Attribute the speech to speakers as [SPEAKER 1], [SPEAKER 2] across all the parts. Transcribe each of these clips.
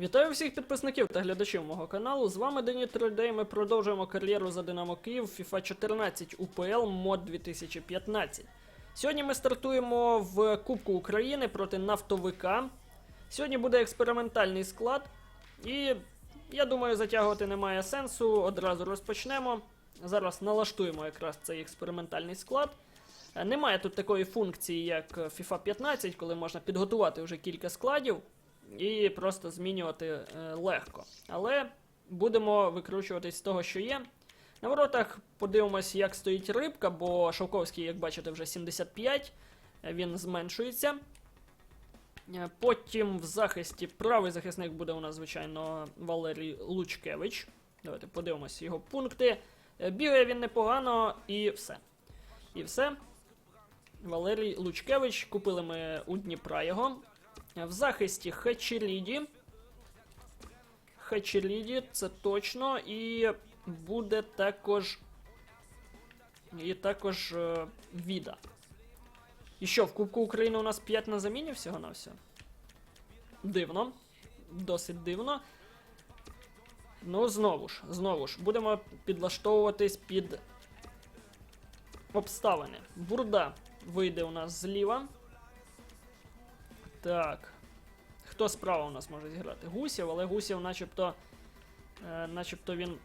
[SPEAKER 1] Вітаю всіх підписників та глядачів мого каналу. З вами Дені 3D. Ми продовжуємо кар'єру за Динамо Київ FIFA 14 УПЛ мод 2015. Сьогодні ми стартуємо в Кубку України проти нафтовика. Сьогодні буде експериментальний склад, і я думаю, затягувати немає сенсу. Одразу розпочнемо. Зараз налаштуємо якраз цей експериментальний склад. Немає тут такої функції, як FIFA 15, коли можна підготувати вже кілька складів і просто змінювати е, легко. Але будемо викручуватись з того, що є. На воротах подивимось, як стоїть рибка, бо Шовковський, як бачите, вже 75, е, він зменшується. Е, Потім в захисті правий захисник буде у нас, звичайно, Валерій Лучкевич. Давайте подивимось його пункти. Бігає він непогано і все. І все. Валерій Лучкевич. Купили ми у Дніпра його. В захисті Хачеліді. Хачеліді, це точно. І буде також. І також е, Віда. І що, в Кубку України у нас 5 на заміні всього на все? Дивно. Досить дивно. Ну, знову ж, знову ж, будемо підлаштовуватись під обставини. Бурда вийде у нас зліва. Так. Хто справа у нас може зіграти? Гусєв, але Гусєв начебто. Е, начебто він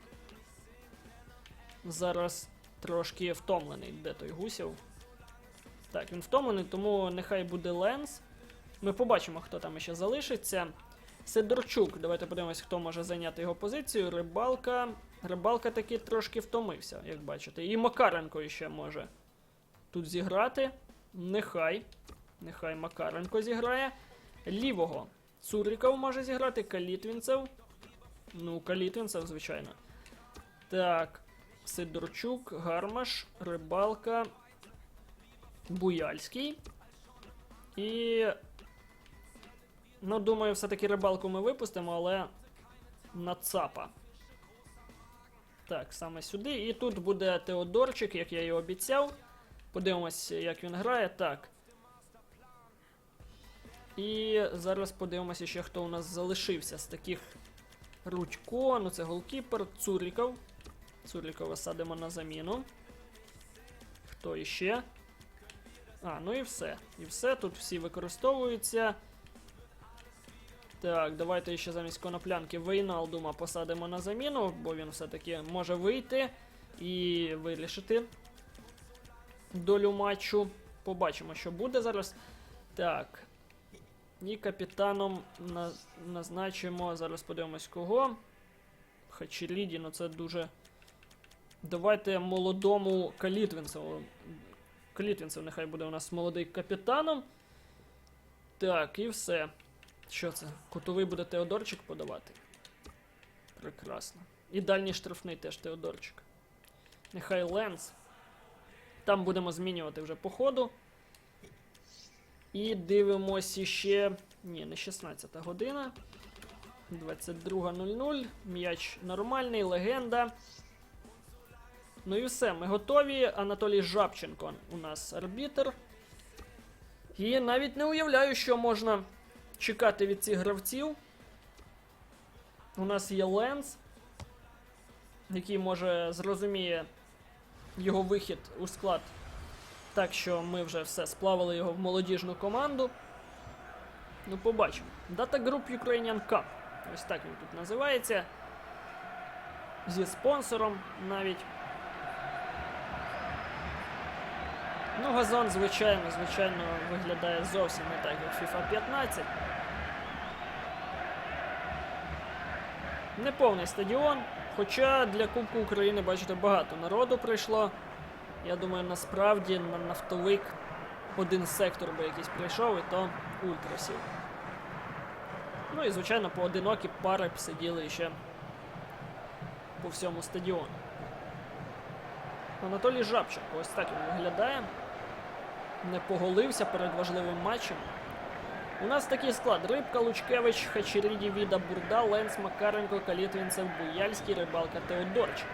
[SPEAKER 1] зараз трошки втомлений. Де той Гусєв? Так, він втомлений, тому нехай буде Ленс. Ми побачимо, хто там ще залишиться. Сидорчук, давайте подивимось, хто може зайняти його позицію. Рибалка. Рибалка таки трошки втомився, як бачите. І Макаренко ще може тут зіграти. Нехай. Нехай Макаренко зіграє. Лівого. Цуріков може зіграти, Калітвінцев. Ну, Калітвінцев, звичайно. Так. Сидорчук, Гармаш, Рибалка, Буяльський. І. Ну, думаю, все-таки рибалку ми випустимо, але на ЦАПа. Так, саме сюди. І тут буде Теодорчик, як я і обіцяв. Подивимось, як він грає. Так. І зараз подивимося ще, хто у нас залишився з таких Рудько, ну це голкіпер, Цуріков. Цурікова садимо на заміну. Хто іще? А, ну і все. І все, тут всі використовуються. Так, давайте ще замість коноплянки Вейналдума посадимо на заміну, бо він все-таки може вийти і вирішити долю матчу. Побачимо, що буде зараз. Так. І капітаном назначимо. Зараз подивимось кого. Хачеліді, ну це дуже. Давайте молодому Калітвінцеву. Калітвінцев нехай буде у нас молодий капітаном. Так, і все. Що це? Кутовий буде Теодорчик подавати. Прекрасно. І дальній штрафний теж Теодорчик. Нехай Ленс. Там будемо змінювати вже по ходу. І дивимося ще. Ні, не 16 година. 22.00. М'яч нормальний, легенда. Ну і все, ми готові. Анатолій Жабченко у нас арбітр. І навіть не уявляю, що можна чекати від цих гравців. У нас є Ленс, який може зрозуміє його вихід у склад. Так що ми вже все сплавили його в молодіжну команду. Ну, побачимо. Data Group Ukrainian Cup. Ось так він тут називається. Зі спонсором навіть. Ну, газон, звичайно, звичайно, виглядає зовсім не так, як FIFA 15. Неповний стадіон. Хоча для Кубку України, бачите, багато народу прийшло. Я думаю, насправді на нафтовик один сектор би якийсь прийшов, і то ультрасів. Ну і, звичайно, поодинокі пари б сиділи ще по всьому стадіону. Анатолій Жабченко, ось так він виглядає. Не поголився перед важливим матчем. У нас такий склад: Рибка, Лучкевич, Хачеріді, Віда, Бурда, Ленс, Макаренко, Калітвінцев, Буяльський, Рибалка, Теодорчик.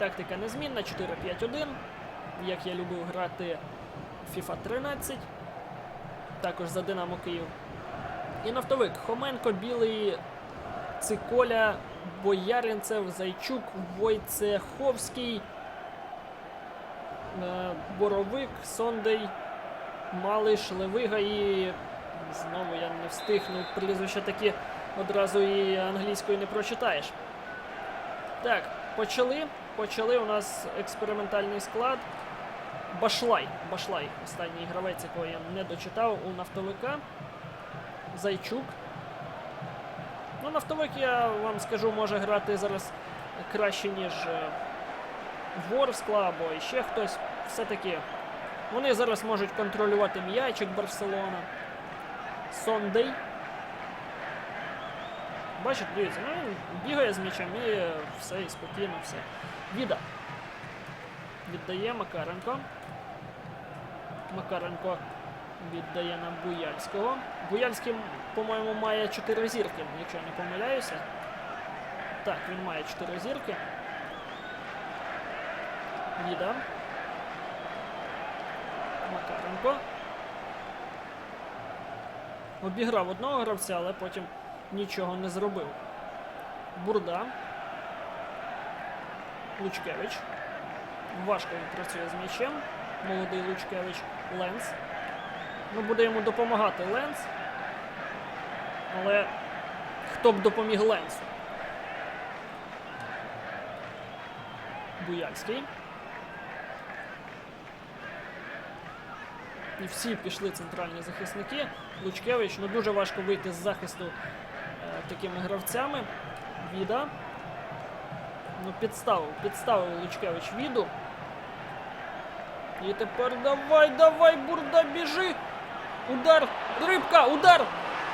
[SPEAKER 1] Тактика незмінна, 4-5-1. Як я любив грати FIFA 13. Також за Динамо Київ. І нафтовик. Хоменко, білий, Циколя, Бояринцев, Зайчук, Войцеховський, е, Боровик, Сондей, Малиш, Левига і. Знову я не встигнув прізвища такі одразу і англійською не прочитаєш. Так, почали. Почали у нас експериментальний склад. Башлай. Башлай. Останній гравець, якого я не дочитав у нафтовика. Зайчук. Ну, нафтовик, я вам скажу, може грати зараз краще, ніж е, Ворскла або ще хтось. Все-таки вони зараз можуть контролювати м'ячик Барселона. Сондей. Бачите, дивіться, ну він бігає з м'ячем і все, і спокійно, все. Віда. Віддає Макаренко. Макаренко віддає на Буяльського. Буяльський, по-моєму, має 4 зірки, якщо я не помиляюся. Так, він має 4 зірки. Віда. Макаренко. Обіграв одного гравця, але потім нічого не зробив. Бурда. Лучкевич. Важко він працює з м'ячем. Молодий Лучкевич. Ленс. Ну, буде йому допомагати Ленс. Але хто б допоміг Ленсу? Буяльський. І всі пішли центральні захисники. Лучкевич, ну дуже важко вийти з захисту такими гравцями. Віда. Ну, підставив, підставив Лучкевич віду. І тепер давай, давай, бурда, біжи! Удар! Рибка! Удар!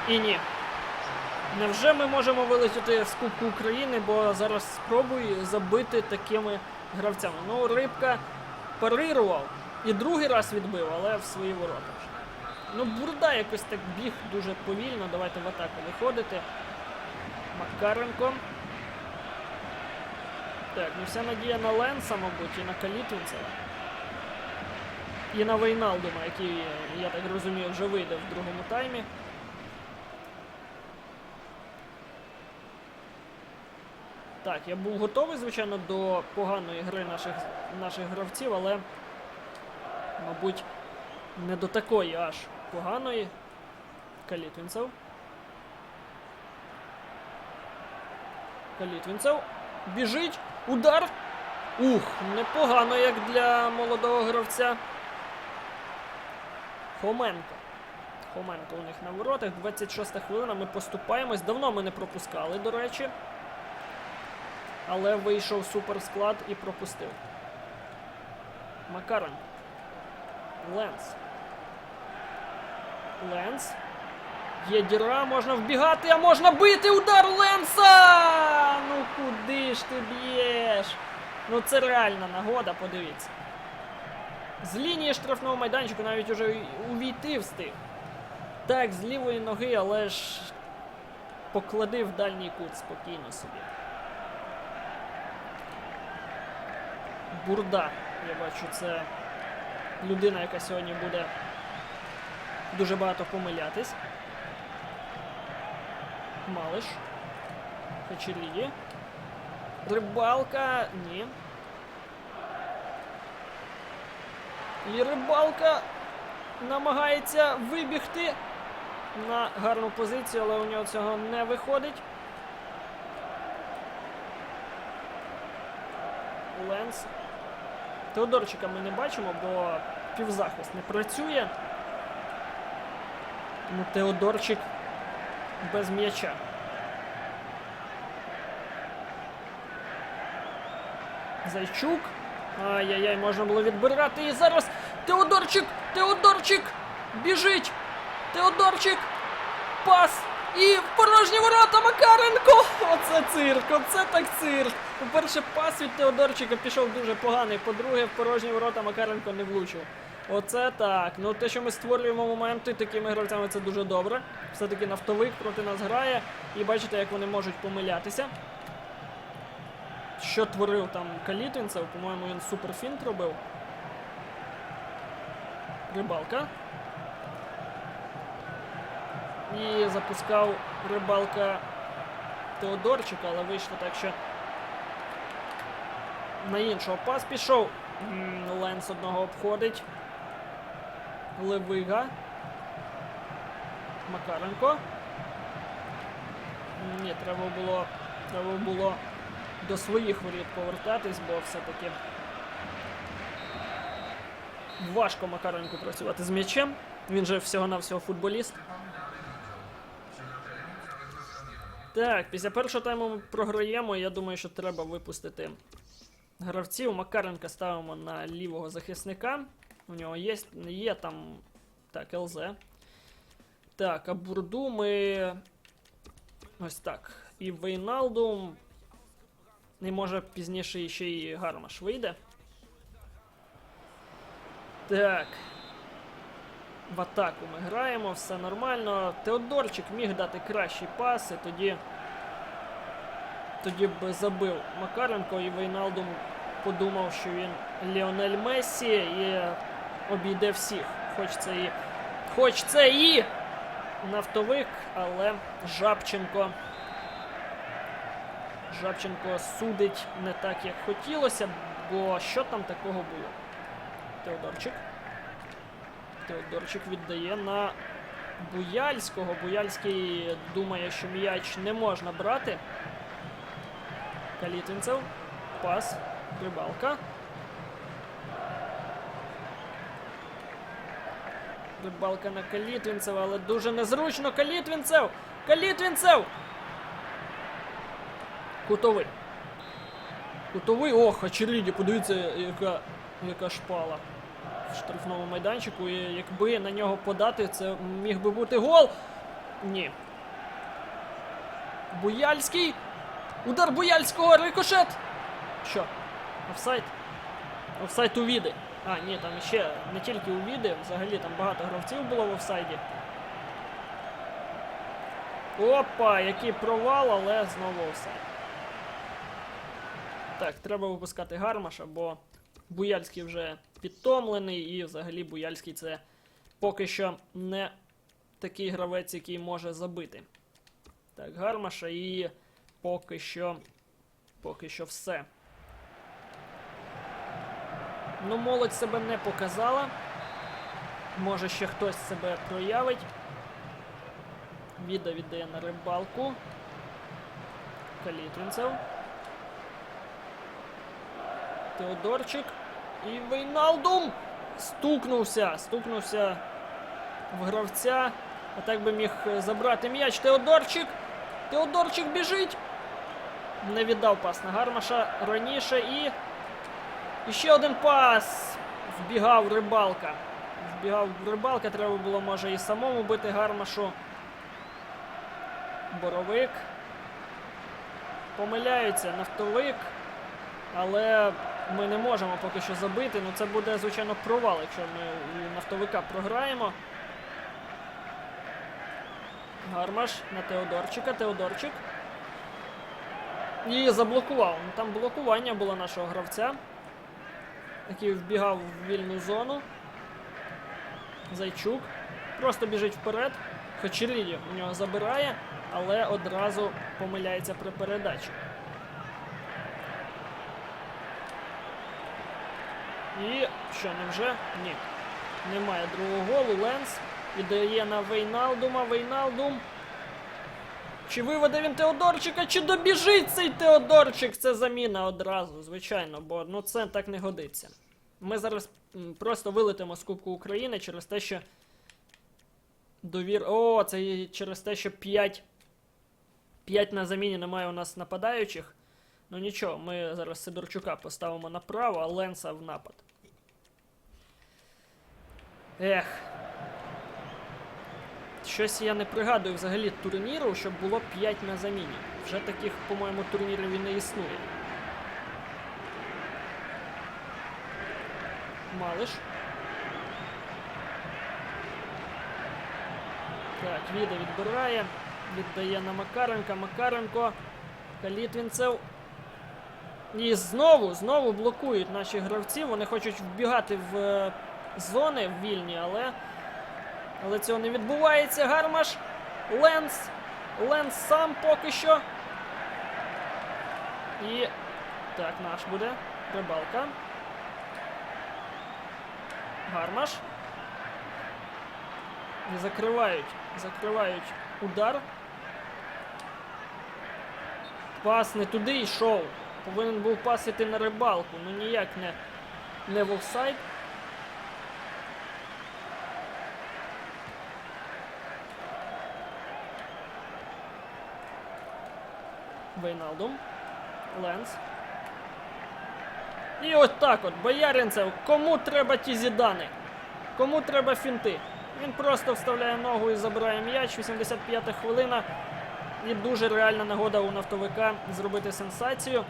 [SPEAKER 1] І ні. Невже ми можемо вилетіти з Кубку України, бо зараз спробуй забити такими гравцями. Ну, рибка парирував і другий раз відбив, але в свої ворота. Ну, бурда якось так біг дуже повільно. Давайте в атаку виходити. Макаренко. Так, ну вся надія на Ленса, мабуть, і на Калітвінцева. І на Вейналдума, який, я так розумію, вже вийде в другому таймі. Так, я був готовий, звичайно, до поганої гри наших, наших гравців, але, мабуть, не до такої аж поганої. Калітвінцев. Калітвінцев. Біжить. Удар. Ух, непогано, як для молодого гравця. Хоменко. Хоменко у них на воротах. 26 хвилина. Ми поступаємось. Давно ми не пропускали, до речі. Але вийшов суперсклад і пропустив. Макаренко. Ленс. Ленс. Є діра, можна вбігати, а можна бити удар Ленса! Ну куди ж ти б'єш? Ну це реальна нагода, подивіться. З лінії штрафного майданчику навіть уже увійти встиг. Так, з лівої ноги, але ж поклади в дальній кут спокійно собі. Бурда, я бачу, це людина, яка сьогодні буде дуже багато помилятись. Малиш. Хачелії. Рибалка. Ні. І рибалка намагається вибігти на гарну позицію, але у нього цього не виходить. Ленс. Теодорчика ми не бачимо, бо півзахист не працює. Тому Теодорчик без м'яча. Зайчук. Ай-яй-яй, можна було відбирати. І зараз Теодорчик! Теодорчик! Біжить! Теодорчик! Пас! І в порожні ворота Макаренко! Оце цирк, оце так цирк. По-перше, пас від Теодорчика пішов дуже поганий. По-друге, в порожні ворота Макаренко не влучив. Оце так. Ну те, що ми створюємо моменти такими гравцями, це дуже добре. Все-таки нафтовик проти нас грає. І бачите, як вони можуть помилятися. Що творив там Калітвінцев, по-моєму, він суперфінт робив. Рибалка. І запускав рибалка Теодорчика, але вийшло так, що на іншого пас пішов. Ленс одного обходить. Левига. Макаренко. Ні, треба було, треба було до своїх воріт повертатись, бо все-таки важко Макаренку працювати з м'ячем. Він же всього-навсього футболіст. Так, після першого тайму ми програємо. Я думаю, що треба випустити гравців. Макаренка ставимо на лівого захисника. У нього є, є там. Так, ЛЗ. Так, а Бурду ми. Ось так. І Вейналду. І може пізніше ще і Гармаш вийде. Так. В атаку ми граємо, все нормально. Теодорчик міг дати кращі паси, тоді. Тоді б забив Макаренко і Вейналдум подумав, що він Ліонель Мессі і обійде всіх. Хоч це і. Хоч це і нафтовик, але Жабченко. Жабченко судить не так, як хотілося, бо що там такого було? Теодорчик. Теодорчик віддає на Буяльського. Буяльський думає, що м'яч не можна брати. Калітвінцев. Пас. Рибалка. Рибалка на Калітвінцева, але дуже незручно. Калітвінцев! Калітвінцев! Кутовий. Кутовий. Ох, Хачеріді, подивіться, яка, яка шпала в штрафному майданчику. І якби на нього подати, це міг би бути гол. Ні. Буяльський. Удар Буяльського, рикошет. Що? Офсайд? Офсайд у Віди. А, ні, там ще не тільки у Віди, взагалі там багато гравців було в офсайді. Опа, який провал, але знову офсайд. Так, треба випускати Гармаша, бо Буяльський вже підтомлений, і взагалі Буяльський це поки що не такий гравець, який може забити. Так, Гармаша і поки що. Поки що все. Ну, молодь себе не показала. Може ще хтось себе проявить. Віда віддає на рибалку. Калітвінцев. Теодорчик. І Вейналдум стукнувся. Стукнувся в гравця. А так би міг е, забрати м'яч. Теодорчик. Теодорчик біжить. Не віддав пас на Гармаша раніше і. І ще один пас. Вбігав рибалка. Вбігав рибалка, треба було, може, і самому бити гармашу. Боровик. Помиляється нафтовик. Але ми не можемо поки що забити. Ну це буде, звичайно, провал, якщо ми нафтовика програємо. Гармаш на Теодорчика. Теодорчик. І заблокував. Ну, Там блокування було нашого гравця, який вбігав в вільну зону. Зайчук. Просто біжить вперед. Хачеріді у нього забирає, але одразу помиляється при передачі. І що, невже? Ні. Немає другого голу. Ленс віддає на Вейналдума. Вейналдум. Чи виведе він Теодорчика, чи добіжить цей Теодорчик? Це заміна одразу, звичайно, бо ну це так не годиться. Ми зараз просто вилетимо з Кубку України через те, що. Довір. О, це через те, що 5. 5 на заміні немає у нас нападаючих. Ну нічого, ми зараз Сидорчука поставимо направо, а Ленса в напад. Ех. Щось я не пригадую взагалі турніру, щоб було 5 на заміні. Вже таких, по-моєму, турнірів і не існує. Малиш. Так, Віда відбирає. Віддає на Макаренка. Макаренко. Калітвінцев. І знову, знову блокують наші гравці. Вони хочуть вбігати в е, зони вільні, але. Але цього не відбувається. Гармаш. Ленс. Ленс сам поки що. І. Так, наш буде. Рибалка. Гармаш. І закривають. Закривають удар. Пас не туди йшов. Повинен був пас іти на рибалку. Ну ніяк не, не в офсайд. Вейналдум. Ленс. І от так от, Бояринцев, кому треба ті зідани? Кому треба фінти? Він просто вставляє ногу і забирає м'яч. 85-та хвилина. І дуже реальна нагода у нафтовика зробити сенсацію.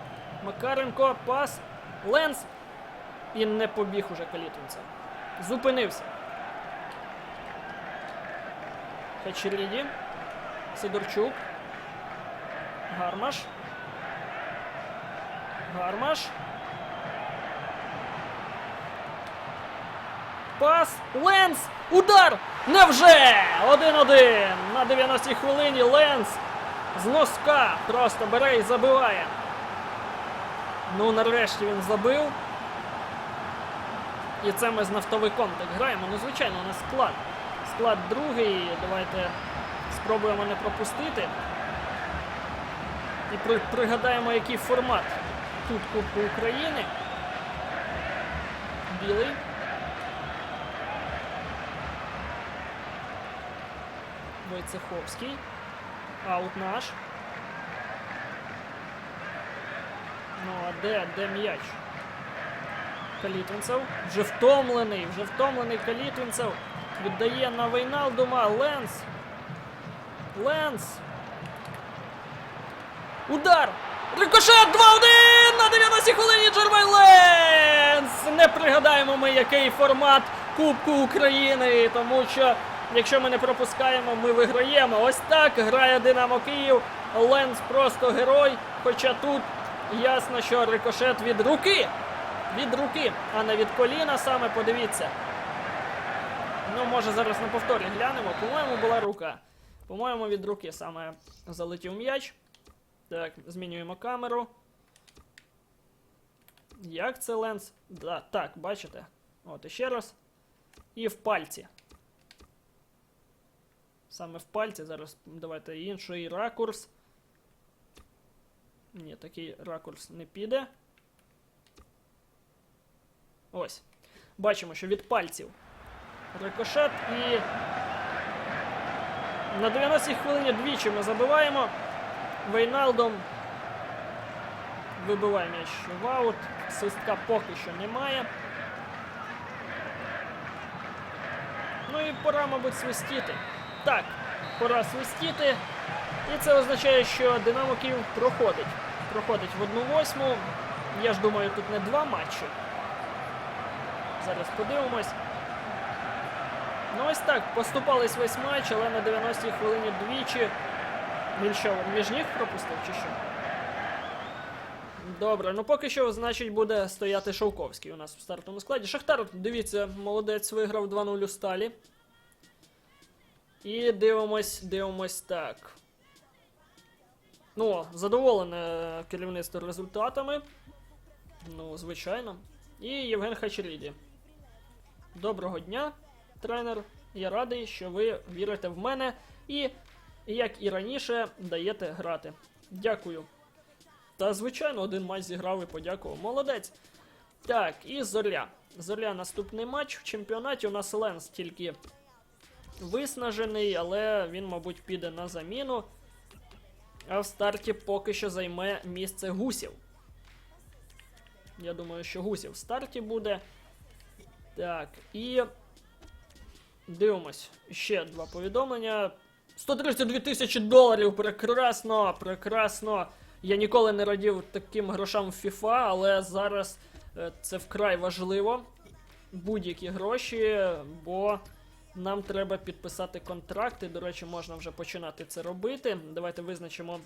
[SPEAKER 1] Макаренко, пас, Ленс. І не побіг уже Калітвінцев. Зупинився. Хачеріді. Сидорчук. Гармаш. Гармаш. Пас. Ленс. Удар! Невже! 1-1 на 90-й хвилині Ленс з носка просто бере і забиває. Ну, нарешті він забив. І це ми з нафтовиком так граємо. Ну, звичайно, у нас склад. Склад другий. Давайте спробуємо не пропустити. І при- пригадаємо, який формат тут Кубку України. Білий. Войцеховський. Аут наш. Ну, а де, де м'яч? Калітвінцев. Вже втомлений, вже втомлений Калітвінцев. Віддає на Вейналдума. Ленс. Ленс. Удар! Рикошет 2-1 на 90 й хвилині Джермайн Ленс! Не пригадаємо ми, який формат Кубку України, тому що якщо ми не пропускаємо, ми виграємо. Ось так грає Динамо Київ. Ленс просто герой. Хоча тут ясно, що рикошет від руки. Від руки, а не від коліна саме, подивіться. Ну, може, зараз на повторі глянемо. По-моєму, була рука. По-моєму, від руки саме залетів м'яч. Так, змінюємо камеру. Як це ленс? Да, так, бачите? От іще раз. І в пальці. Саме в пальці. Зараз давайте інший ракурс. Ні, такий ракурс не піде. Ось. Бачимо, що від пальців рикошет і. На 90-й хвилині двічі ми забиваємо. Вейналдом вибиває м'яч в аут. Свистка поки що немає. Ну і пора, мабуть, свистіти. Так, пора свистіти. І це означає, що Динамо Київ проходить. Проходить в 1-8. Я ж думаю, тут не два матчі. Зараз подивимось. Ну ось так, поступались весь матч, але на 90-й хвилині двічі. Він між ніг пропустив чи що? Добре, ну поки що, значить, буде стояти Шовковський у нас в стартовому складі. Шахтар, дивіться, молодець виграв 2-0 у сталі. І дивимось, дивимось так. Ну, задоволене керівництво результатами. Ну, звичайно. І Євген Хачеріді. Доброго дня, тренер. Я радий, що ви вірите в мене і, як і раніше, даєте грати. Дякую. Та, звичайно, один матч зіграв і подякував. Молодець. Так, і Зоря. Зоря наступний матч в чемпіонаті. У нас Ленс тільки виснажений, але він, мабуть, піде на заміну. А в старті поки що займе місце гусів. Я думаю, що гусів в старті буде. Так, і дивимось. Ще два повідомлення. 132 тисячі доларів. Прекрасно, прекрасно. Я ніколи не радів таким грошам в FIFA, але зараз е, це вкрай важливо. Будь-які гроші, бо нам треба підписати контракти. До речі, можна вже починати це робити. Давайте визначимо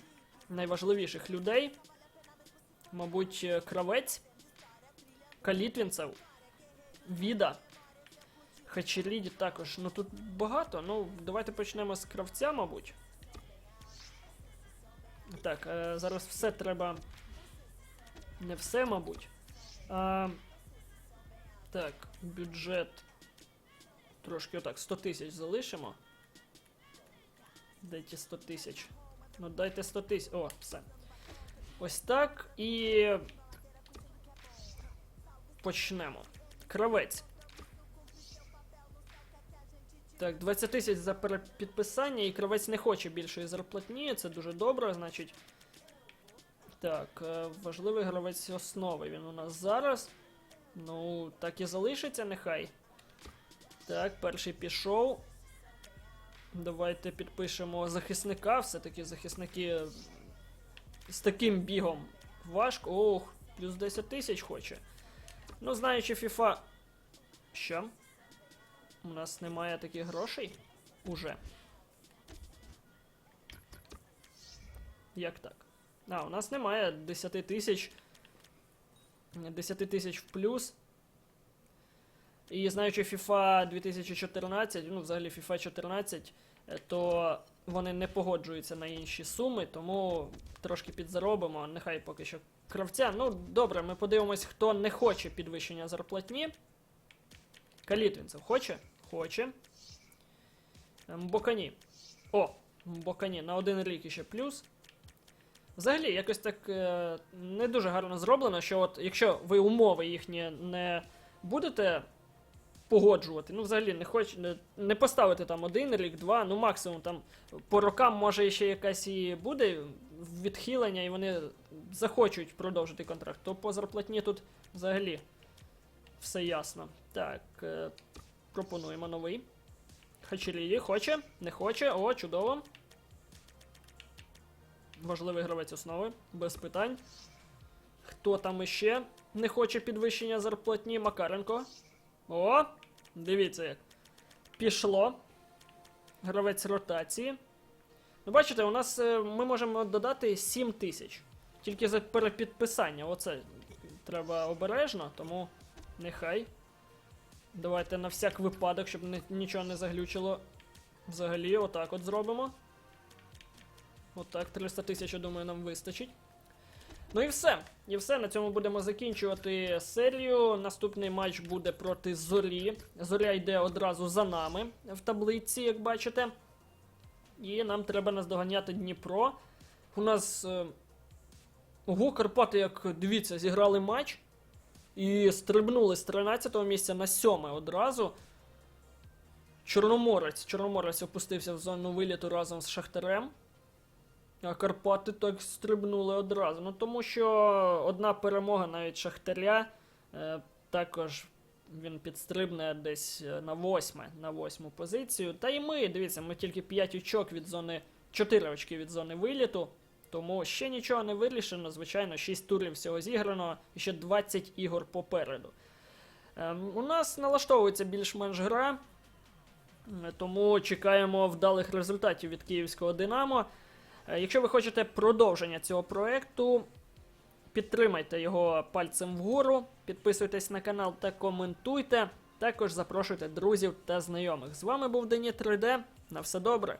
[SPEAKER 1] найважливіших людей. Мабуть, е, кравець, Калітвінцев, Віда, Хачеріді також. Ну тут багато. Ну, давайте почнемо з кравця, мабуть. Так, е, зараз все треба. Не все, мабуть. А, так, бюджет. Трошки отак, 100 тисяч залишимо. Дайте 100 тисяч. Ну, дайте 100 тисяч. О, все. Ось так. І. Почнемо. Кравець. Так, 20 тисяч за перепідписання, і кравець не хоче більшої зарплатні, це дуже добре, значить. Так, е, важливий гравець основи. Він у нас зараз. Ну, так і залишиться, нехай. Так, перший пішов. Давайте підпишемо захисника. Все-таки захисники з таким бігом важко. Ох, плюс 10 тисяч хоче. Ну, знаючи FIFA. Що? У нас немає таких грошей? Уже. Як так? А, у нас немає 10 тисяч. 10 тисяч в плюс. І знаючи FIFA 2014, ну, взагалі FIFA 14, е, то вони не погоджуються на інші суми, тому трошки підзаробимо. Нехай поки що кравця. Ну, добре, ми подивимось, хто не хоче підвищення зарплатні. Калітвінцев хоче? Хоче. Мбокані. О, Мбокані на один рік іще плюс. Взагалі, якось так е, не дуже гарно зроблено, що от якщо ви умови їхні не будете погоджувати, ну взагалі не хоч, не, не поставити там один рік, два, ну максимум там по рокам може ще якась і буде відхилення, і вони захочуть продовжити контракт, то по зарплатні тут взагалі все ясно. Так, е, пропонуємо новий. Хачерії хоче, не хоче, о, чудово. Важливий гравець основи, без питань. Хто там іще не хоче підвищення зарплатні? Макаренко. О, дивіться як. Пішло. Гравець ротації. Ну, бачите, у нас е, ми можемо додати 7 тисяч. Тільки за перепідписання. Оце треба обережно, тому нехай. Давайте на всяк випадок, щоб нічого не заглючило. Взагалі, отак от зробимо. Отак, 300 тисяч, я думаю, нам вистачить. Ну і все. І все. На цьому будемо закінчувати серію. Наступний матч буде проти Зорі. Зоря йде одразу за нами в таблиці, як бачите. І нам треба наздоганяти Дніпро. У нас. Е... Ого, Карпати, як дивіться, зіграли матч. І стрибнули з 13 го місця на 7 одразу. Чорноморець. Чорноморець опустився в зону виліту разом з Шахтарем. А Карпати так стрибнули одразу. Ну тому що одна перемога навіть Шахтаря. Е, також він підстрибне десь е, на восьме, на восьму позицію. Та і ми, дивіться, ми тільки 5 очок від зони, 4 очки від зони виліту. Тому ще нічого не вирішено. Звичайно, 6 турів всього зіграно, і ще 20 ігор попереду. Ем, у нас налаштовується більш-менш гра, тому чекаємо вдалих результатів від київського Динамо. Е, Якщо ви хочете продовження цього проекту, підтримайте його пальцем вгору, підписуйтесь на канал та коментуйте. Також запрошуйте друзів та знайомих. З вами був Дені 3D. На все добре.